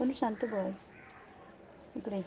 पण शांत बस इकडे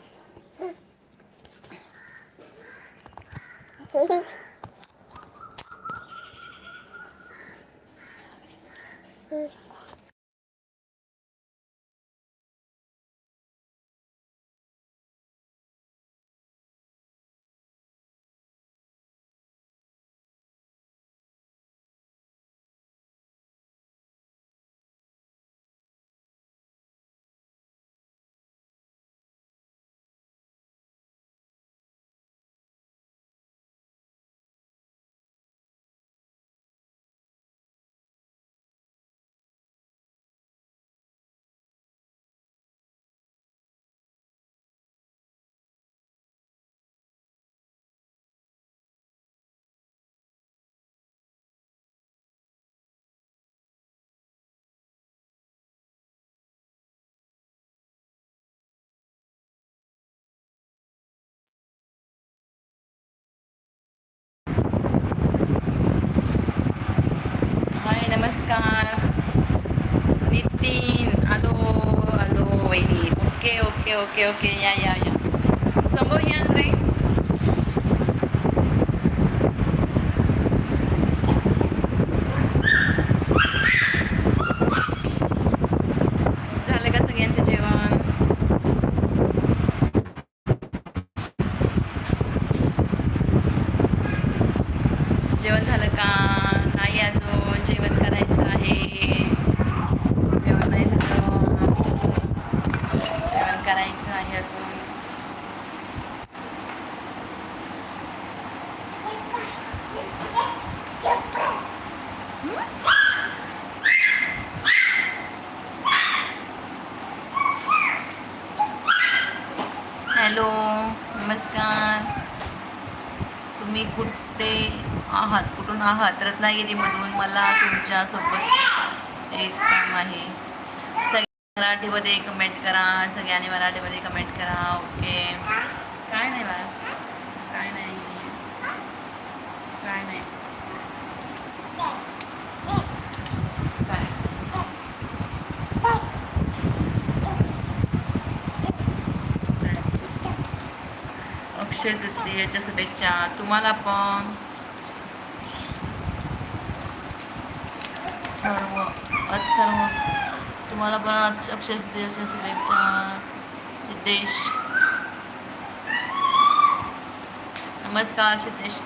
वहिनी ओके ओके ओके ओके या या या समोर या रे झालं का सगळ्यांचं जेवण जेवण झालं का नाही अजून जेवण करायचं आहे जेवण नाही झालं जेवण अजून हॅलो नमस्कार. तुम्ही कुठे आहात? कुठून आहात? रत्नागिरीमधून मला तुमच्यासोबत एक काम आहे. मराठीमध्ये कमेंट करा सगळ्यांनी मराठीमध्ये कमेंट करा ओके काय नाही बा काय नाही. काय नाही. काय? अक्षय तृतीयेच्या शुभेच्छा. तुम्हाला पण. अथर्व अथर्व. तुम्हाला पण आज अक्षय तृतीयेच्या शुभेच्छा सिद्धेश. नमस्कार सिद्धेश.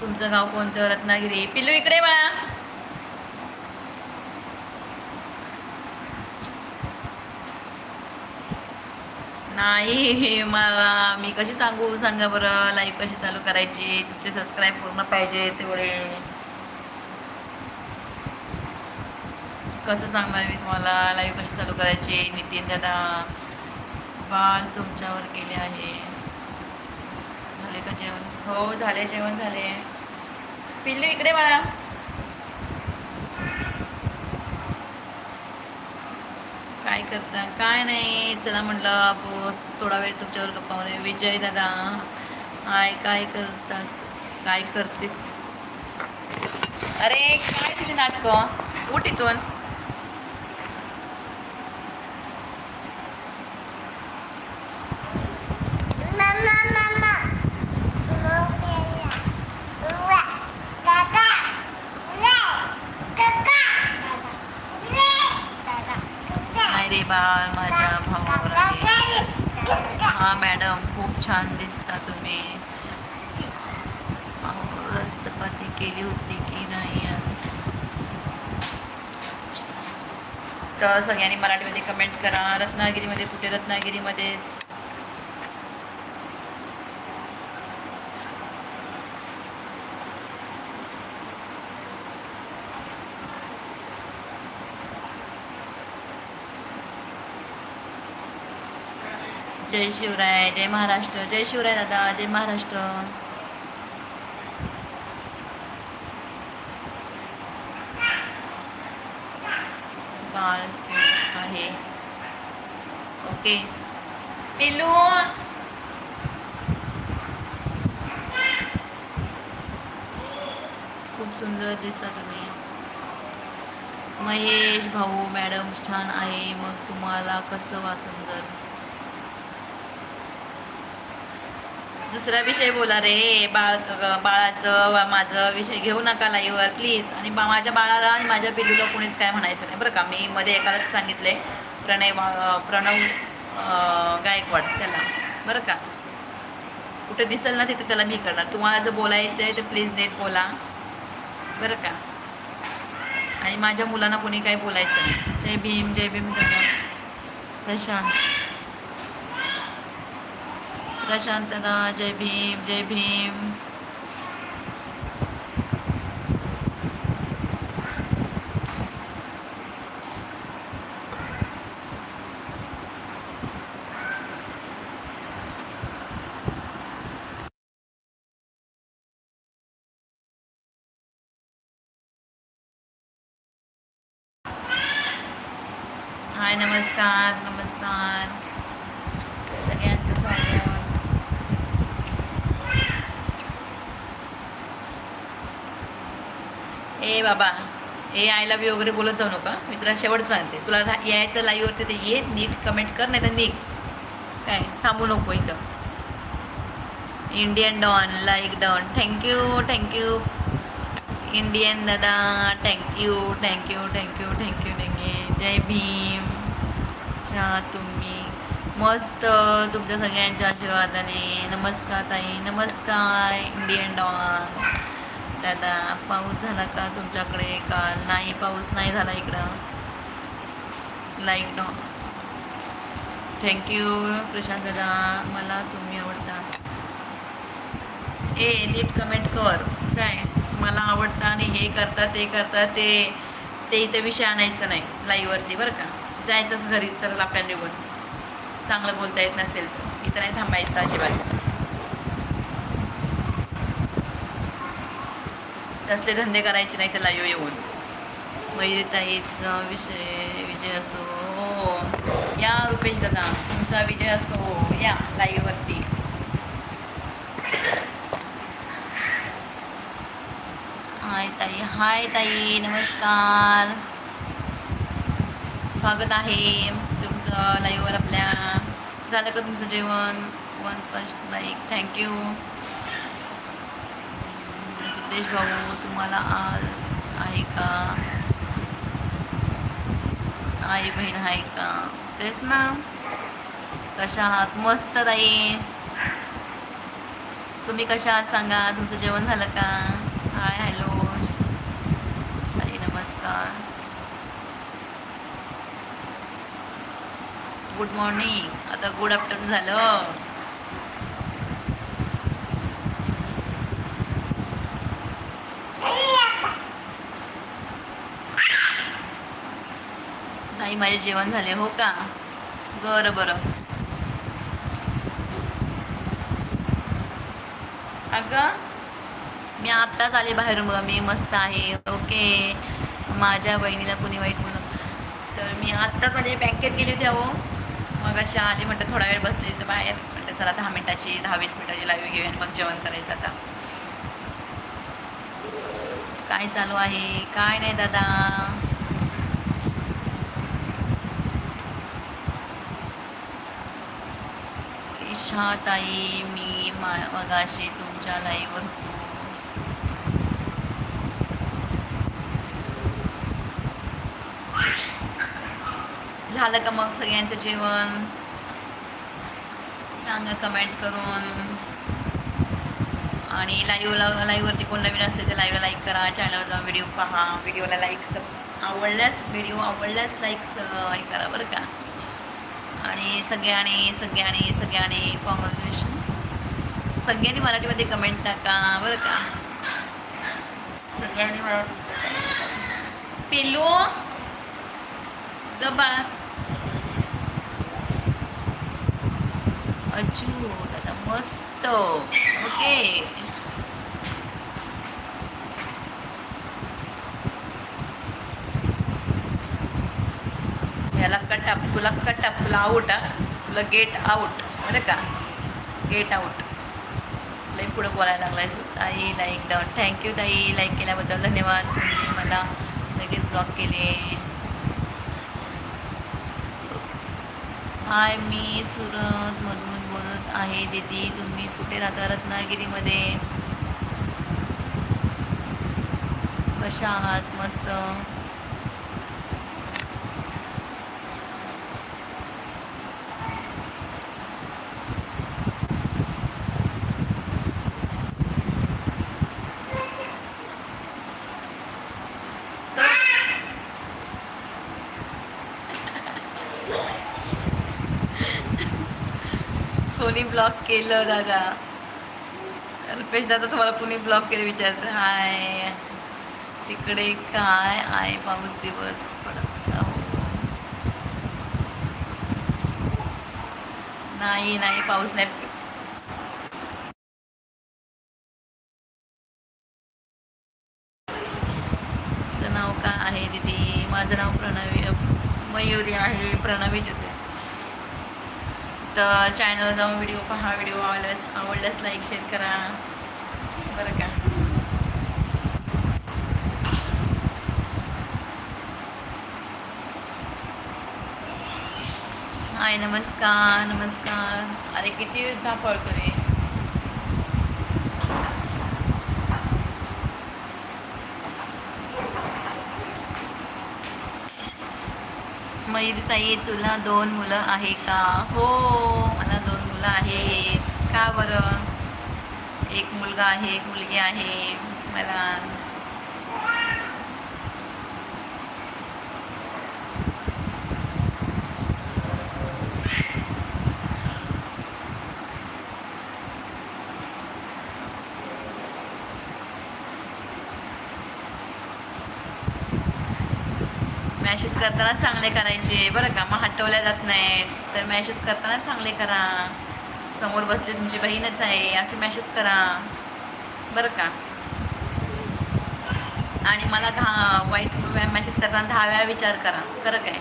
तुमचं गाव कोणतं? रत्नागिरी. पिल्लू इकडे बाळा. नाही मला मी कशी सांगू? सांगा बरं. लाईव्ह कशी चालू करायची? तुमचे सबस्क्राईब पूर्ण पाहिजे तेवढे. कसं सांगणार मी तुम्हाला? लाईव्ह कशी चालू करायची? नितीन दादा बाल तुमच्यावर गेले आहे. झाले का जेवण? हो झाले. जेवण झाले. पिल्लू इकडे बाळा. करता काय नाही चला म्हटलं आपण थोडा वेळ तुमच्यावर गप्पा मारूया. विजय दादा आय काय करतात? काय करतेस? अरे काय तुझे नाटकं? उठ इथून नाही रे बाळ माझ्या भावावर आहे हा मॅडम खूप छान दिसता तुम्ही. रस चपाती केली होती की नाही आज? तर सगळ्यांनी मराठीमध्ये कमेंट करा. रत्नागिरीमध्ये कुठे? रत्नागिरीमध्येच. जय शिवराय जय महाराष्ट्र जय शिवराय दादा जय महाराष्ट्र. बाळ आहे. ओके. पिलू. खूप खूप सुंदर दिसता तुम्ही. महेश भाऊ मॅडम छान आहे. मग तुम्हाला कसं वा समजल दुसरा विषय बोला रे. बाळ बाळाचं वा माझं विषय घेऊ नका लाईव्हवर प्लीज आणि बा माझ्या बाळाला आणि माझ्या पिलूला कोणीच काय म्हणायचं नाही. बरं का मी मध्ये एकालाच सांगितले प्रणय प्रणव गायकवाड त्याला. बरं का? कुठे दिसेल ना तिथे त्याला मी करणार. तुम्हाला जर बोलायचं आहे तर प्लीज नेट बोला. बरं का? आणि माझ्या मुलांना कोणी काही बोलायचं नाही. जय भीम जय भीम प्रशांत. प्रशांतदा जय भीम जय भीम हाय नमस्कार नमस्कार सगळ्यांचं स्वागत ए बाबा. ए आय लव्ह यू वगैरे बोलत जाऊ नका. मी तुला शेवट सांगते. तुला यायचं लाईव्हवरती ते ये नीट कमेंट कर नाही तर नीट काय? थांबू नको इथं. Indian don like don thank you thank you Indian दादा thank you thank you thank you thank you thank you जय भीम अच्छा तुम्ही. मस्त तुमच्या सगळ्यांच्या आशीर्वादाने. नमस्कार ताई नमस्कार इंडियन डॉन दादा पाऊस झाला का तुमच्याकडे? काल नाही पाऊस नाही झाला इकडं? लाईक डॉन थँक्यू प्रशांत दादा. मला तुम्ही आवडता. ए नीट कमेंट कर. काय? मला आवडता आणि हे करता ते करतात ते ते इथे विषय आणायचं नाही लाईववरती बरं का? जायचं घरी सरळ आपल्याला निवड चांगलं बोलता येत नसेल तर. इथं नाही थांबायचं अजिबात. तसले धंदे करायचे नाही तर लाईव्ह येऊन. मयुरीताईचा विषय विजय असो हो, हो. या रुपेश दादा तुमचा विजय असो हो, या लाईव्हवरती. हाय ताई हाय ताई नमस्कार. स्वागत आहे तुमचं लाईव्हवर आपल्या. झालं का तुमचं जेवण? One first like thank you. Siddhesh भाऊ तुम्हाला आज आहे का? आई बहीण आहे का? तेच ना. कशा आहात? मस्त ताई. तुम्ही कशा आहात सांगा? तुमचं जेवण झालं का? हाय हॅलो ताई नमस्कार. Good morning. आता गुड आफ्टरनून झालं. आणि माझे जेवण झाले हो का? बरं बरं. अगं मी आत्ताच आले बाहेरून बघा मी मस्त आहे ओके. माझ्या बहिणीला कोणी वाईट बोलत तर मी आत्ताच आले बँकेत गेली होती अहो. मग अशा आले म्हटलं थोडा वेळ बसले तर बाहेर. म्हटलं चला दहा मिनटाची दहा वीस मिनटाची लाईव्ह घेऊया आणि मग जेवण करायचं आता. काय चालू आहे? काय नाही दादा. हा ताई मी मा मगाशी तुमच्या लाईव्हवर होतो. झालं का मग सगळ्यांचं जेवण? सांगा कमेंट करून. आणि लाईव्हला लाईव्हवरती कोण नवीन असेल तर लाईव्हला लाईक करा चॅनलवर जाऊन व्हिडिओ पहा. व्हिडिओला लाईक सब आवडल्यास व्हिडिओ आवडल्यास लाईक हे करा बरं का. आणि सगळ्यांनी सगळ्यांनी सगळ्यांनी कॉंग्रॅच्युलेशन सगळ्यांनी मराठीमध्ये कमेंट टाका बरं का? सगळ्यांनी मराठी पिल्लू? ग बाळा. अजू दादा मस्त. ओके ह्याला कटअप तुला कटअप तुला आऊट हा? तुला गेट आऊट बरं का? गेट आऊट लई पुढं बोलायला लागलाय आहे ताई लाईक डाऊन थँक्यू ताई. लाईक केल्याबद्दल धन्यवाद. तुम्ही मला लगेच ब्लॉक केले. हाय मी सुरतमधून बोलत आहे. दीदी तुम्ही कुठे राहता? रत्नागिरीमध्ये. कशा आहात? मस्त कोणी ब्लॉक केलं दादा. रुपेश दादा तुम्हाला पुणे ब्लॉक केले विचारतं हाय. तिकडे काय आहे पाऊस दिवस? पडत हो. नाही नाही पाऊस नाही. नाव काय आहे दीदी? माझं नाव प्रणवी मयुरी आहे प्रणवी होते. तर चॅनल जाऊन व्हिडिओ पहा व्हिडिओ आवडल्यास आवडल्यास लाईक शेअर करा. बरं का? हाय नमस्कार नमस्कार. अरे किती धापळतो रे मयूर ताई तुला दोन मुलं आहे का? हो मला दोन मुलं आहेत. का बरं? एक मुलगा आहे एक मुलगी आहे. मला मॅसेज करताना चांगले करायचे. बरं का? मग हटवल्या जात नाहीत. तर मॅसेज करताना चांगले करा. समोर बसले तुमची बहीणच आहे. असे मॅसेज करा. बरं का? आणि मला घा वाईट मॅसेज करताना दहा वेळा विचार करा. खरं काय?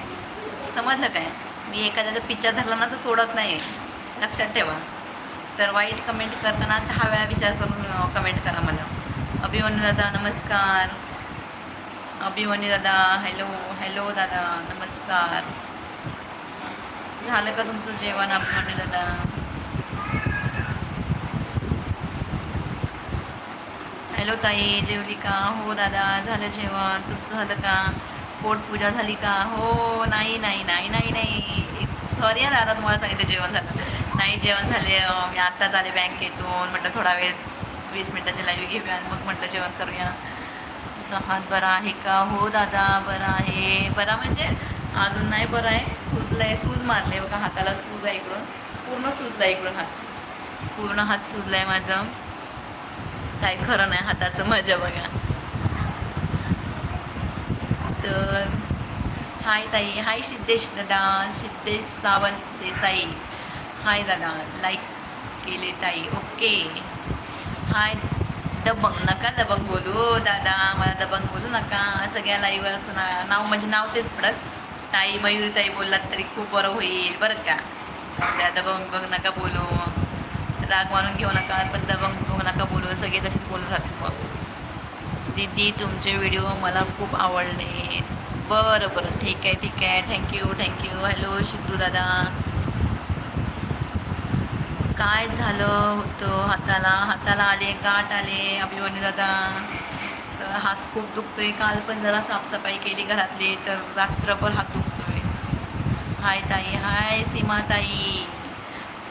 समजलं काय? मी एखाद्याचा पिक्चर धरला ना तर सोडत नाही लक्षात ठेवा. तर वाईट कमेंट करताना दहा वेळा विचार करून कमेंट करा मला. अभिमन्यू दादा नमस्कार. अभिमन्यू दादा हॅलो हॅलो दादा नमस्कार. झालं का तुमचं जेवण अभिमन्यू दादा? हॅलो ताई जेवली का? हो दादा झालं जेवण. तुमचं झालं का? पोटपूजा झाली का? हो नाही नाही नाही नाही नाही. सॉरी हा दादा तुम्हाला सांगितलं जेवण झालं. नाही जेवण झाले. मी आत्ताच आले बँकेतून म्हटलं थोडा वेळ वीस मिनटाची लाईव्ह घेऊया आणि मग म्हटलं जेवण करूया. तुमचा हात बरा आहे का? हो दादा बरा आहे. बरा म्हणजे अजून नाही बरं आहे. सुजलाय सूज मारले बघा हाताला सूज आहे इकडून. पूर्ण सुजला इकडून हात. पूर्ण हात सुजला आहे माझं. काय खरं नाही हाताचं मजा बघा. तर हाय ताई. हाय सिद्धेश दादा. सिद्धेश सावंत देसाई. हाय दादा. लाईक केले ताई. ओके हाय दबंग नका दबंग बोलू दादा मला दबंग बोलू नका. सगळ्या लाईव्हवर असं ना नाव म्हणजे नाव तेच पडत. ताई मयुरी ताई बोललात तरी खूप बरं होईल बरं का? त्या दबंग बघ नका बोलू. राग मारून घेऊ नका पण दबंग बघ नका बोलू. सगळे तसेच बोलत राहतील मग दीदी तुमचे व्हिडिओ मला खूप आवडले. बरं बरं. ठीक आहे ठीक आहे. थँक्यू थँक्यू हॅलो सिद्धू दादा. काय झालं होतं हाताला? हाताला आले गाठ आले अभिमानी दादा. तर हात खूप दुखतोय. काल पण जरा साफसफाई केली घरातली तर रात्रभर हात दुखतोय. हाय ताई. हाय सीमा ताई.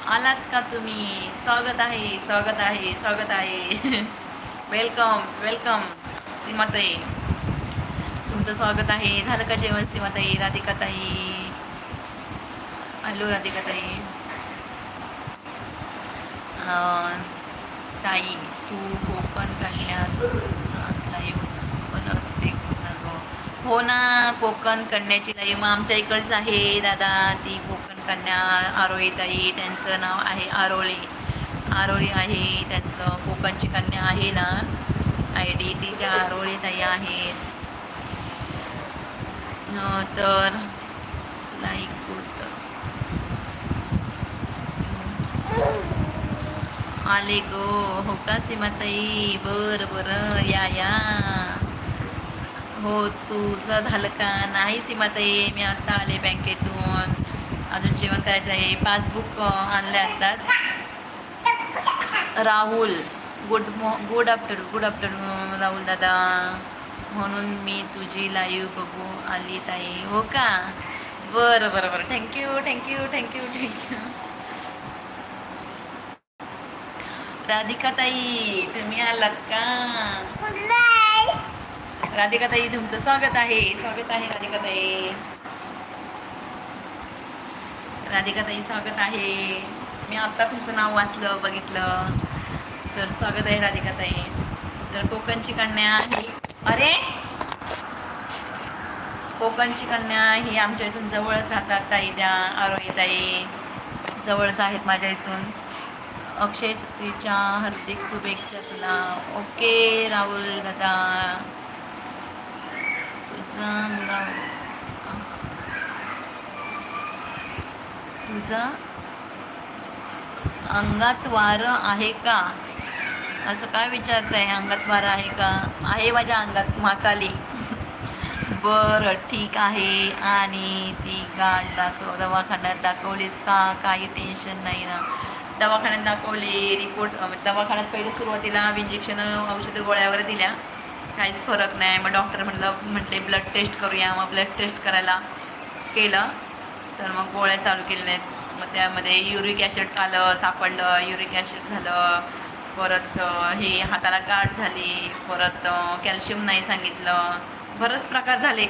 आलात का तुम्ही? स्वागत आहे स्वागत आहे स्वागत आहे. वेलकम वेलकम सीमाताई तुमचं स्वागत आहे. झालं का जेवण सीमाताई राधिकाताई हॅलो राधिकाताई ताई तू कोकण कन्याचा लाईव्ह पण असते हो ना कोकण कन्याची ताई. मग आमच्या इकडचं आहे दादा. ती कोकण कन्या आरोळी ताई. त्यांचं नाव आहे आरोळी. आरोळी आहे त्यांचं कोकणची कन्या आहे ना. आय डी ती त्या आरोळी ताई आहेत. तर लाईक गुड आले गो. हो का सीमाताई? बर बर. या या. हो तुझं झालं का? नाही सीमाताई मी आता आले बँकेतून. अजून जेवण करायचं आहे. पासबुक आणलं आत्ताच. राहुल गुड मॉ good afternoon good afternoon Rahul दादा. म्हणून मी तुझी लाईव्ह बघू आली ताई. हो का? बरं बरं बरं. Thank you thank you thank you thank you Radhika ताई तुम्ही आलात का? राधिका ताई तुमचं स्वागत आहे. स्वागत आहे राधिका ताई राधिका ताई स्वागत आहे. मी आत्ता तुमचं नाव वाचलं बघितलं. तर स्वागत आहे राधिका ताई तर कोकणची कन्या ही अरे! कोकणची कन्या ही आमच्या इथून जवळच राहतात ताई त्या आरोही ताई. जवळच आहेत माझ्या इथून. अक्षय तृतीच्या हार्दिक शुभेच्छा तुला ओके राहुल दादा. तुझा गाव तुझा अंगात वारं आहे का? असं काय विचारताय? अंगात वारं आहे का? आहे माझ्या अंगात माकाली बरं ठीक आहे. आणि ती गाठ दाखव दवाखान्यात दाखवलीस का? काही टेन्शन नाही ना. दवाखान्यात दाखवली रिपोर्ट म्हणजे दवाखान्यात पहिले सुरुवातीला इंजेक्शन औषधं गोळ्या वगैरे दिल्या. काहीच फरक नाही. मग डॉक्टर म्हटलं म्हटले ब्लड टेस्ट करूया. मग ब्लड टेस्ट करायला केलं. तर मग गोळ्या चालू केल्या नाहीत. मग त्यामध्ये युरिक ॲसिड आलं सापडलं युरिक ॲसिड झालं. परत हे हाताला गाठ झाली. परत कॅल्शियम नाही सांगितलं. बरंच प्रकार झाले.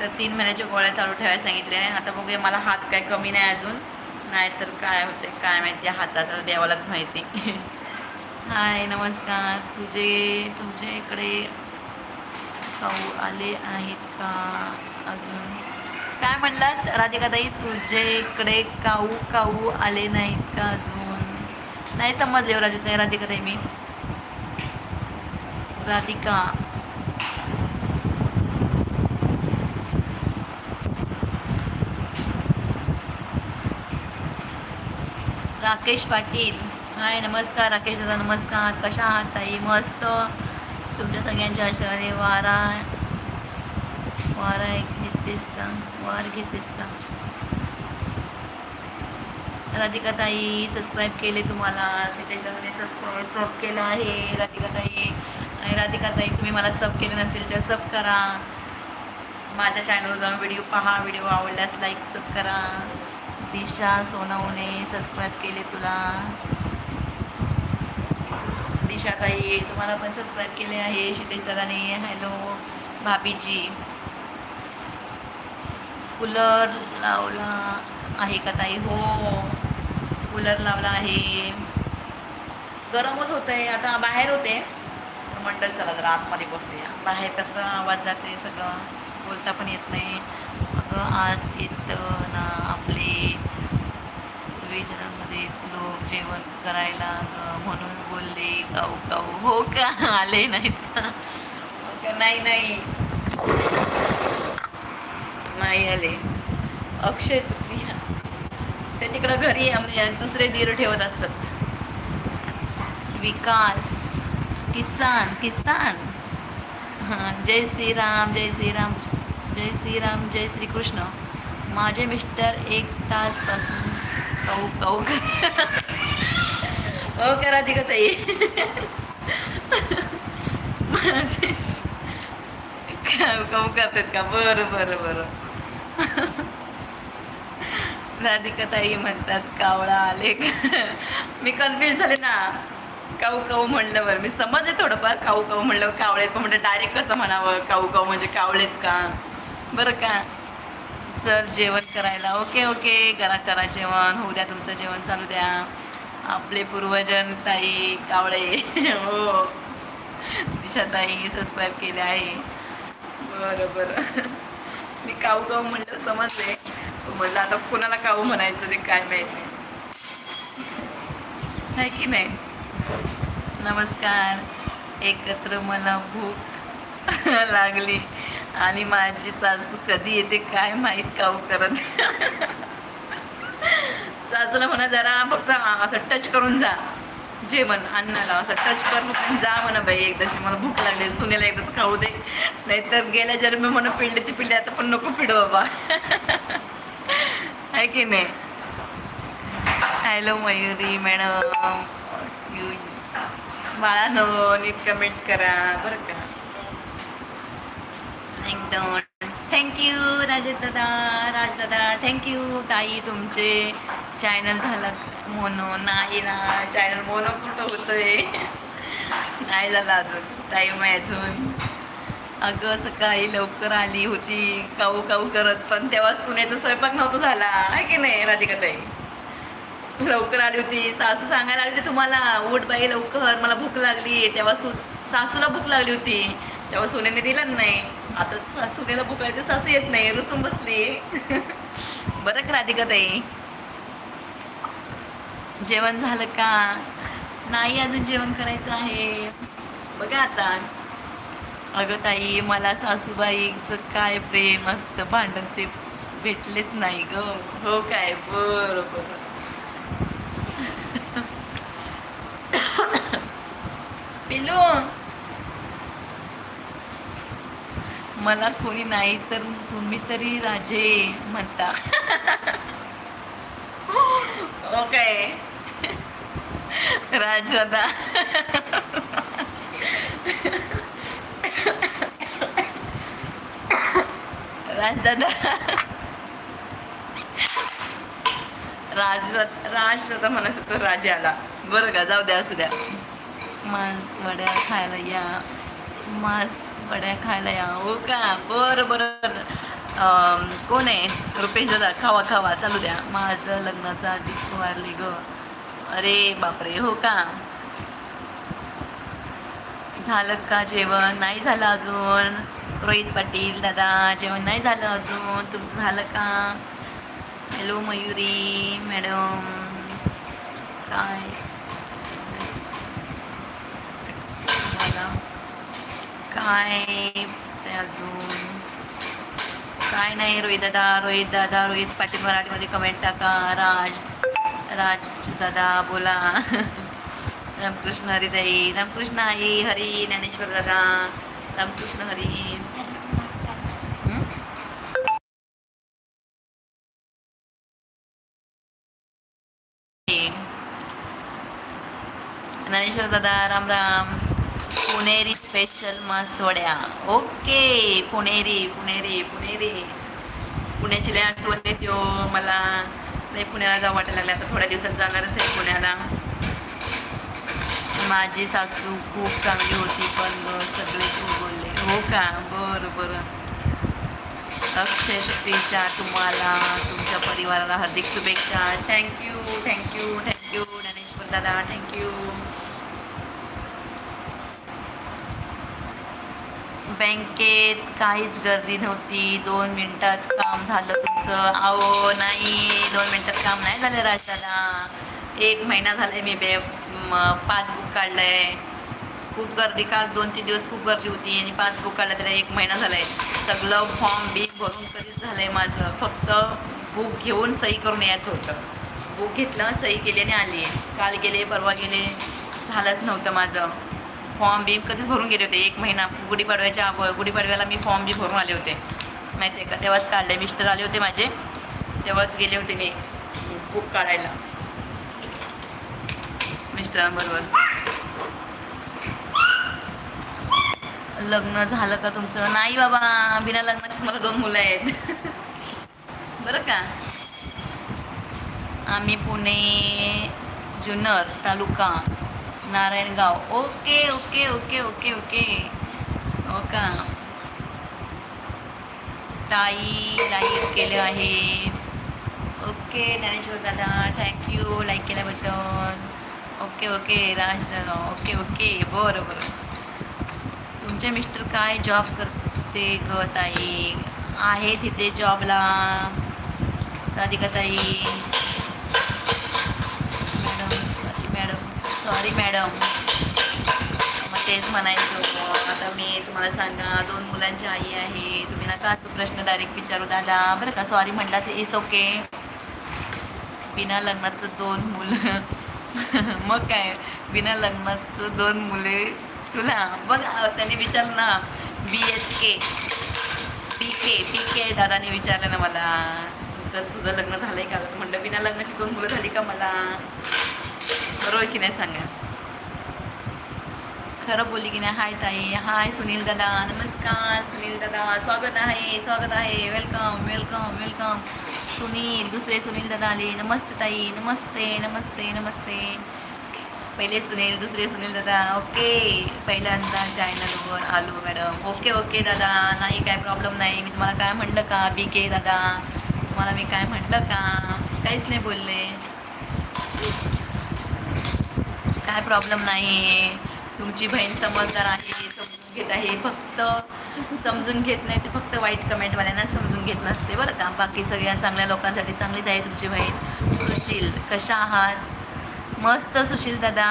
तर तीन महिन्याच्या गोळ्या चालू ठेवायला सांगितले. आता बघूया मला हात काय कमी नाही अजून. नाहीतर काय होते काय माहिती हातात देवालाच माहिती. हाय नमस्कार. तुझे तुझे इकडे खाऊ आले आहेत का अजून? काय म्हणलात? राधिकाताई तुझे इकडे काऊ काऊ आले नाहीत का अजून? नाही समजले हो राधिकाताई मी. राधिका. राकेश पाटील. हाय नमस्कार राकेश दादा नमस्कार. कशा आहात ताई? मस्त. तुमच्या सगळ्यांच्या आशीर्वादाने वारा. वारा घेतेस का? वार घेतेस का? राधिका ताई सबस्क्राईब केले तुम्हाला. सितेश दादाने सबस्क्राईब सब केलं आहे. राधिका ताई आणि राधिका ताई तुम्ही मला सब केलं नसेल तर सब करा. माझ्या चॅनलवर जाऊन व्हिडिओ पहा. व्हिडिओ आवडल्यास लाईक सब करा. दिशा सोनवणे सबस्क्राईब केले तुला. दिशा ताई तुम्हाला पण सबस्क्राईब केले आहे. शितेश दादाने हॅलो भाभीजी. कूलर लावला आहे का ताई? हो कूलर लावला आहे. गरमच होतं आहे आता बाहेर होते. मंडळ चला जरा आतमध्ये बसूया. बाहेर कसं आवाज जाते सगळं? बोलता पण येत नाही. अगं आज येतं ना आपले पूर्वीजनामध्ये लोक जेवण करायला म्हणून बोलले काऊ काऊ हो का? आले नाहीत हो का? नाही नाही. नाही आले. अक्षय तृतीया ते तिकडं घरी म्हणजे दुसरे दीर ठेवत असतात. विकास किसान किसान. जय श्रीराम जय श्रीराम जय श्रीराम जय श्रीकृष्ण. माझे मिस्टर एक तासपासून काऊ काऊ कर। हो का ती ताई माझे काऊ काऊ करतात का? बरं बरं बरं. राधिका ताई म्हणतात कावळा आले का मी कन्फ्युज झाले ना. काऊ काऊ म्हणलं बरं मी समजले थोडंफार काऊ काऊ म्हणलं कावळे पण म्हणजे डायरेक्ट कसं म्हणावं? काऊ काऊ म्हणजे कावळेच का? बरं का? चल जेवण करायला. ओके ओके करा करा जेवण. होऊ द्या तुमचं जेवण चालू द्या. आपले पूर्वजन ताई कावळे. हो. दिशा ताई सबस्क्राईब केले आहे. बरं बरं. मी काऊ काऊ म्हणलं समजले. म्हटलं म्हणलं आता कुणाला काऊ म्हणायचं ते काय माहिती आहे की नाही? नमस्कार. एकत्र मला भूक लागली. आणि माझी सासू कधी येते काय माहीत काऊ करत सासूला म्हणा जरा फक्त असं टच करून जा. जेवण अन्नाला असं टच कर नको जा म्हणा बाई एकदाची. मला भूक लागली सुनेला एकदाच खाऊ दे. नाहीतर गेल्या जन्मी म्हणून पिळले ती पिळले आता पण नको पिड बाबा. आहे की नाही? Hello Mayuri madam. बाळा नो नीट कमेंट करा. बरं का? एकदम थँक्यू राजेश दादा थँक्यू ताई तुमचे. चॅनल झालं म्हणून नाही ना चॅनल मोनो कुठं होतंय? नाही झालं अजून. टाईम आहे अजून. अगं सकाळी लवकर आली होती. काऊ काऊ करत. पण तेव्हा सुनेचा स्वयंपाक नव्हता झाला. आहे की नाही राधिका ताई? लवकर आली होती. सासू सांगायला लागली होती तुम्हाला उठ बाई लवकर. मला भूक लागली. तेव्हा सु सासूला भूक लागली होती. तेव्हा सुनेने दिला नाही. आता सुनेला भूक लागते सासू येत नाही रुसून बसली. बरं का राधिका ताई? जेवण झालं का? नाही अजून जेवण करायचं आहे. बघा आता. अगं ताई मला सासूबाईचं काय प्रेम असतं भांडण ते भेटलेच नाही ग. हो काय? बरोबर. पिलू. मला कोणी नाही तर तुम्ही तरी राजे म्हणता. ओके. राजदा. राजदादा राज राज म्हणत होतो राजाला बरं का जाऊ द्या असू द्या. मांस वड्या खायला या. मांस वड्या खायला या हो का? बरं बरं. कोण आहे? रुपेश दादा खावा खावा. चालू द्या. माझं लग्नाचा आधीच वारली ग. अरे बापरे हो का? झालं का जेवण? नाही झालं अजून. रोहित पाटील दादा जेवण नाही झालं अजून. तुमचं झालं का? हॅलो मयुरी मॅडम काय मला काय ते अजून? काय नाही रोहित दादा रोहित दादा रोहित पाटील मराठीमध्ये कमेंट टाका. राज राज दादा बोला. रामकृष्ण हरिदाई रामकृष्ण आई हरी ज्ञानेश्वर दादा. रामकृष्ण हरी. ज्ञानेश्वर दादा राम राम. पुणेरी स्पेशल मसवड्या. ओके पुणेरी पुणेरी पुणेरी. पुण्याची लय आठवण येते हो मला नाही पुण्याला जाऊ वाटायला लागलं आता थोड्या दिवसात जाणारच आहे पुण्याला. माझी सासू खूप चांगली होती पण सगळेच बोलले. हो का? बरं बरं. अक्षय शक्तीच्या तुम्हाला तुमच्या परिवाराला हार्दिक शुभेच्छा. थँक्यू थँक्यू थँक्यू ज्ञानेश्वर दादा थँक्यू बँकेत काहीच गर्दी नव्हती. दोन मिनिटात काम झालं तुमचं. अहो नाही. दोन मिनिटात काम नाही झालं राजाला. एक महिना झालाय मी बे पासबुक काढलंय. खूप गर्दी काल दोन तीन दिवस खूप गर्दी होती आणि पासबुक काढलं त्याला एक महिना झालाय. सगळं फॉर्म बी भरून कधीच झालंय माझं. फक्त बुक घेऊन सही करून यायचं होतं. बुक घेतलं सही केली आणि आली काल गेले परवा गेले. झालंच नव्हतं माझं. फॉर्म बी कधीच भरून गेले होते. एक महिना गुढीपाडव्याच्या अगो गुढीपाडव्याला मी फॉर्म बी भरून आले होते. माहिती आहे का? तेव्हाच काढले. मिस्टर आले होते माझे. तेव्हाच गेले होते मी. बुक काढायला. मिस्टरांबरोबर लग्न झालं का तुमचं? नाही बाबा. बिना लग्नाचीच मला दोन मुलं आहेत. बरं का? आम्ही Pune Junnar taluka Narayangaon. Okay okay okay okay okay. हो का? ताई लाईक केलं आहे. ओके ज्ञानेश्वर दादा थँक्यू लाईक केल्याबद्दल ओके ओके राज दादा ओके ओके बरं बरं. तुमचे मिस्टर काय जॉब करते ग ताई? आहे तिथे जॉबला राधिका ताई. सॉरी मॅडम मग तेच म्हणायचं होतं. आता मी तुम्हाला सांगा दोन मुलांची आई आहे. तुम्ही नका असं प्रश्न डायरेक्ट विचारू दादा. बरं का? सॉरी म्हणला ते इस ओके बिना लग्नाचं दोन मुलं. मग काय? बिना लग्नाचं दोन मुले. तुला? बघ त्यांनी विचारलं ना B S K P K P K दादाने विचारलं ना मला. तुमचं तुझं लग्न झालं आहे का? तर म्हटलं बिना लग्नाची दोन मुलं झाली का मला? बरोबर की नाही सांगा खरं बोलली की नाही? हाय ताई. हाय सुनील दादा. नमस्कार सुनील दादा. स्वागत आहे स्वागत आहे. वेलकम वेलकम वेलकम सुनील दुसरे सुनील दादा आले. नमस्ते ताई. नमस्ते नमस्ते नमस्ते. पहिले सुनील दुसरे सुनील दादा. ओके. पहिल्यांदा चॅनलवर आलो मॅडम ओके ओके दादा. नाही काय प्रॉब्लेम नाही. मी तुम्हाला काय म्हटलं का? बी के दादा. तुम्हाला मी काय म्हटलं का? काहीच नाही बोलले. काय प्रॉब्लेम नाही. तुमची बहीण समजदार आहे समजून घेत आहे. फक्त समजून घेत नाही ते फक्त वाईट कमेंटवाल्यांना समजून घेत नसते बरं का. बाकी सगळ्या चांगल्या लोकांसाठी चांगलीच आहे तुमची बहीण. सुशील कशा आहात? मस्त सुशील दादा.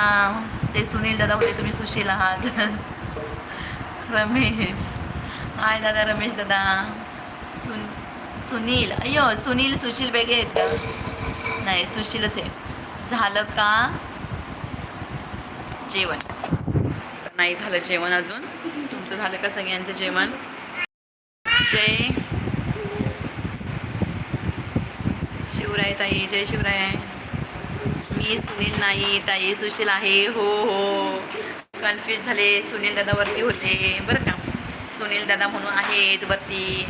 ते सुनील दादा होते तुम्ही सुशील आहात. रमेश. हाय दादा रमेश दादा. सुन सुनील. अय्यो सुनील सुशील वेगळे आहेत का? नाही सुशीलच आहे. झालं का? जेवण. नाही झालं जेवण अजून. तुमचं झालं का सगळ्यांचं जेवण? जय. शिवराय ताई जय शिवराय. मी सुनील नाही ताई सुशील आहे. हो हो. कन्फ्यूज झाले. सुनील दादावरती होते. बरं का? सुनील दादा म्हणून आहेत वरती.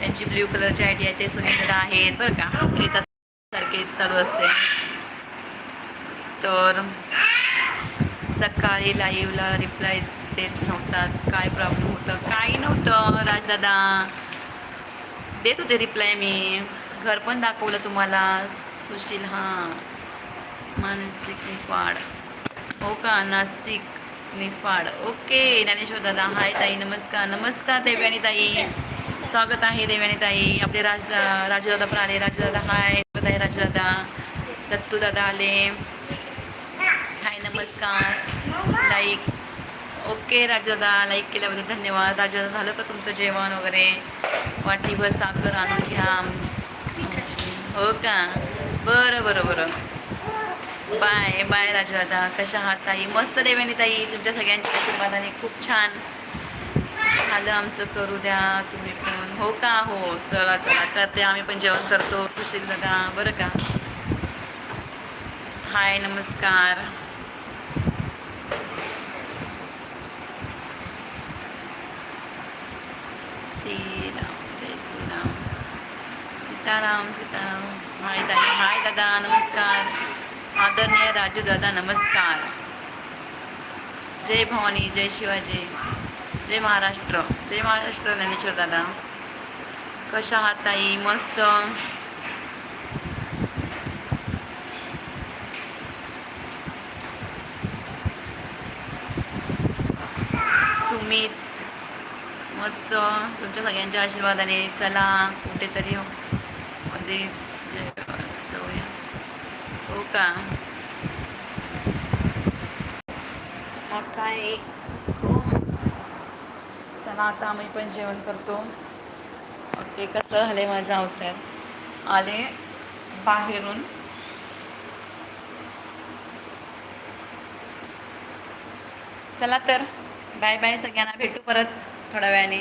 त्यांची ब्ल्यू कलरची आय डी आहे ते सुनील दादा आहेत. बरं का? येतात सारखेच चालू असते. तर सकाळी लाईव्हला रिप्लाय देत नव्हतात. काय प्रॉब्लेम होतं? काही नव्हतं राजदादा. देत होते रिप्लाय मी. घर पण दाखवलं तुम्हाला सुशील हां. मानसिक निफाड. हो का? नास्तिक निफाड. ओके ज्ञानेश्वर दादा. हाय ताई. नमस्कार. नमस्कार देव्यानी ताई स्वागत आहे देव्यानी ताई आपले राजदा राजूदादा पण आले. राजूदादा हाय ताई. आहे राजूदादा दत्तू दादा आले. नमस्कार. लाईक ओके राजदा लाईक केल्याबद्दल धन्यवाद. राजदा झालं का तुमचं जेवण वगैरे? वाटीभर साखर आणून घ्या. हो का? बरं बरं बरं. बाय बाय राजदा. कशा आहात ताई? मस्त देवेनी ताई तुमच्या सगळ्यांच्या आशीर्वादाने खूप छान झालं आमचं करू द्या तुम्ही पण. हो का? हो चला चला. करते आम्ही पण जेवण करतो. सुशील दादा. बरं का? हाय नमस्कार श्रीराम जय श्रीराम सीताराम सीताराम हाय ताई हाय दादा नमस्कार. आदरणीय राजू दादा नमस्कार. जय भवानी जय शिवाजी. जय महाराष्ट्र. जय महाराष्ट्र ज्ञानेश्वर दादा. कशा आहात ताई? मस्त. सुमित मस्त. तुमच्या सगळ्यांच्या आशीर्वादाने चला कुठेतरी मध्ये जाऊया. हो का? काय चला आता आम्ही पण जेवण करतो. ओके कसं झाले माझं अवतार? आले बाहेरून. चला तर. बाय बाय सगळ्यांना. भेटू परत थोड्या वेळाने.